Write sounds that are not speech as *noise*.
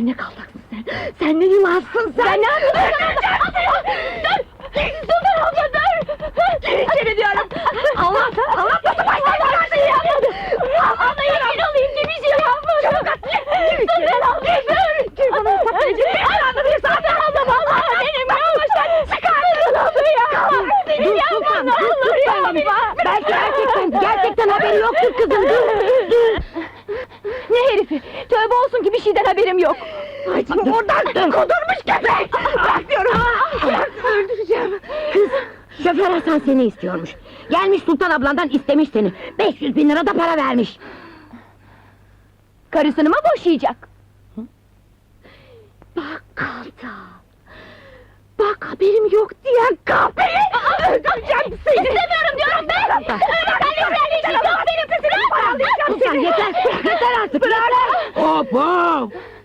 Sen ne kaltaksın sen? Sen ne yılansın sen? Ben ne yapıyorsun? Dur! Sultan abla dur! Gir içeri diyorum! Allah! Allah nasıl başlayacaksın ya? Abla yemin olayım ki bir şey yapmadım! Çabuk at! Sultan abla dur! Kim bunu saklayacak? Bir anlamıyor Sultan abla vallahi benim yapmışlar! Çıkar Sultan abla ya! Benim yapmam ne olur yapma! Belki gerçekten, gerçekten haberi yoktur kızım. Dur, dur. Herifi? *laughs* Tövbe olsun ki bir şeyden haberim yok. Hadi oradan *laughs* kudurmuş köpek. Bırak diyorum. Bırak öldüreceğim. Kız, şoför Hasan seni istiyormuş. Gelmiş Sultan ablandan istemiş seni. 500 bin lira da para vermiş. Karısını mı boşayacak? Bak kalta. Bak haberim yok diyen kahpeyi öldüreceğim seni. İstemiyorum diyorum ben. Ben istediğim yok benim kızım.